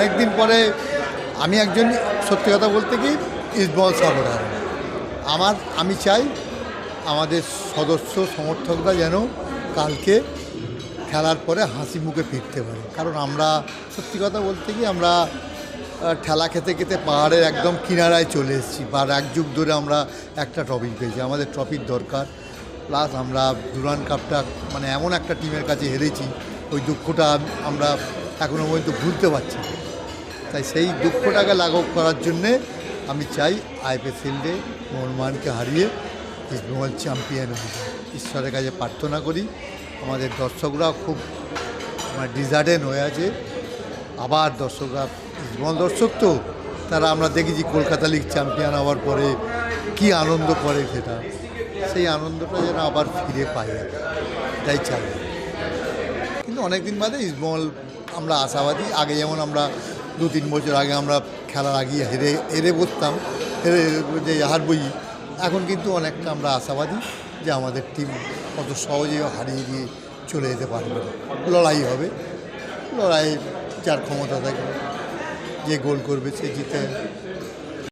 অনেক দিন পরে আমি একজন, সত্যি কথা বলতে কি ইস্টবল সাপোর্টার আমার, আমি চাই আমাদের সদস্য, সমর্থকরা যেন কালকে খেলার পরে হাসি মুখে ফিরতে পারে। কারণ আমরা, সত্যি কথা বলতে কি, আমরা ঠেলা খেতে খেতে পাহাড়ের একদম কিনারায় চলে এসেছি। বা এক যুগ ধরে আমরা একটা ট্রফি পেয়েছি। আমাদের ট্রফির দরকার। প্লাস আমরা ডুরান কাপটা মানে এমন একটা টিমের কাছে হেরেছি। ওই দুঃখটা আমরা এখনও পর্যন্ত ভুলতে পারছি। তাই সেই দুঃখটাকে লাঘব করার জন্যে আমি চাই আইপিএসএলে মোহনবাগানকে হারিয়ে ইস্টবেঙ্গল চ্যাম্পিয়ন হয়ে যায়। ঈশ্বরের কাছে প্রার্থনা করি, আমাদের দর্শকরাও খুব মানে ডিজার্টেন হয়ে আছে আবার দর্শকরা ইস্টবেঙ্গল দর্শক তো, তারা আমরা দেখেছি কলকাতা লিগ চ্যাম্পিয়ন হওয়ার পরে কি আনন্দ করে সেটা সেই আনন্দটা যেন আবার ফিরে পাই কি। চাই কিন্তু অনেক দিন বাদে ইস্টবেঙ্গল আমরা আশাবাদী, আগে যেমন আমরা দু তিন বছর আগে আমরা খেলার আগে হেরে হেরে বসতাম, হেরে যে হারবই এখন কিন্তু অনেকটা আমরা আশাবাদী যে আমাদের টিম কত সহজে হারিয়ে দিয়ে চলে যেতে পারবে। না। লড়াই হবে। লড়াই যার ক্ষমতা থাকবে যে গোল করবে, সে জিতে।